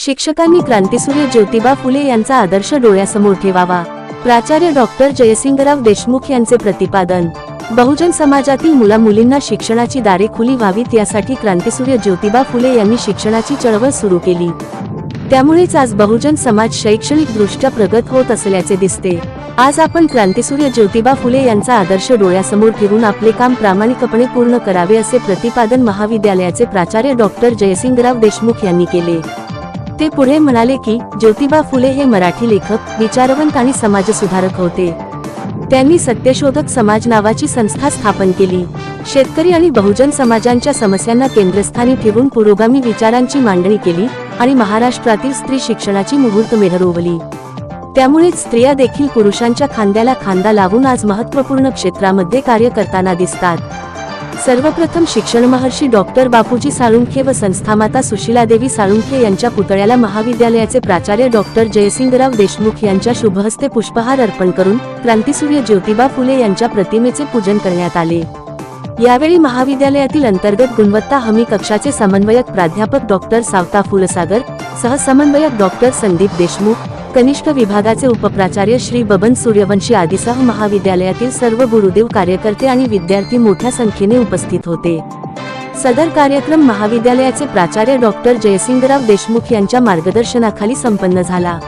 शिक्षकांनी क्रांतीसूर्य ज्योतिबा फुले यांचा आदर्श डोळ्यासमोर ठेवावा. प्राचार्य डॉक्टर जयसिंगराव देशमुख यांचे प्रतिपादन. बहुजन समाजातील मुला मुलींना शिक्षणाची दारे खुली व्हावीत यासाठी क्रांतीसूर्य ज्योतिबा फुले यांनी शिक्षणाची चळवळ सुरू केली. त्यामुळेच आज बहुजन समाज शैक्षणिक दृष्ट्या प्रगत होत असल्याचे दिसते. आज आपण क्रांतीसूर्य ज्योतिबा फुले यांचा आदर्श डोळ्यासमोर ठेवून आपले काम प्रामाणिकपणे पूर्ण करावे असे प्रतिपादन महाविद्यालयाचे प्राचार्य डॉक्टर जयसिंगराव देशमुख यांनी केले. ते पुढे म्हणाले की ज्योतिबा फुले हे मराठी लेखक विचारवंत आणि समाजसुधारक होते. त्यांनी सत्यशोधक समाज नावाची संस्था स्थापन केली. शेतकरी आणि बहुजन समाजांच्या समस्यांना केंद्रस्थानी ठेवून पुरोगामी विचारांची मांडणी केली आणि महाराष्ट्रातील स्त्री शिक्षणाची मुहूर्तमेढ रोवली. त्यामुळेच स्त्रिया देखील पुरुषांच्या खांद्याला खांदा लावून आज महत्त्वपूर्ण क्षेत्रामध्ये कार्य करताना दिसतात. सर्वप्रथम शिक्षण महर्षी डॉक्टर बापूजी साळुंखे व संस्थामाता सुशीलादेवी साळुंखे यांच्या पुतळ्याला महाविद्यालयाचे प्राचार्य डॉक्टर जयसिंगराव देशमुख यांच्या शुभहस्ते पुष्पहार अर्पण करून क्रांतीसूर्य ज्योतिबा फुले यांच्या प्रतिमेचे पूजन करण्यात आले. यावेळी महाविद्यालयातील अंतर्गत गुणवत्ता हमी कक्षाचे समन्वयक प्राध्यापक डॉक्टर सावता फुलसागर सहसमन्वयक डॉक्टर संदीप देशमुख कनिष्ठ विभागाचे उपप्राचार्य श्री बबन सूर्यवंशी आदिसह महाविद्यालयातील सर्व गुरुदेव कार्यकर्ते आणि विद्यार्थी मोठ्या संख्येने उपस्थित होते. सदर कार्यक्रम महाविद्यालयाचे प्राचार्य डॉक्टर जयसिंगराव देशमुख यांच्या मार्गदर्शनाखाली संपन्न झाला.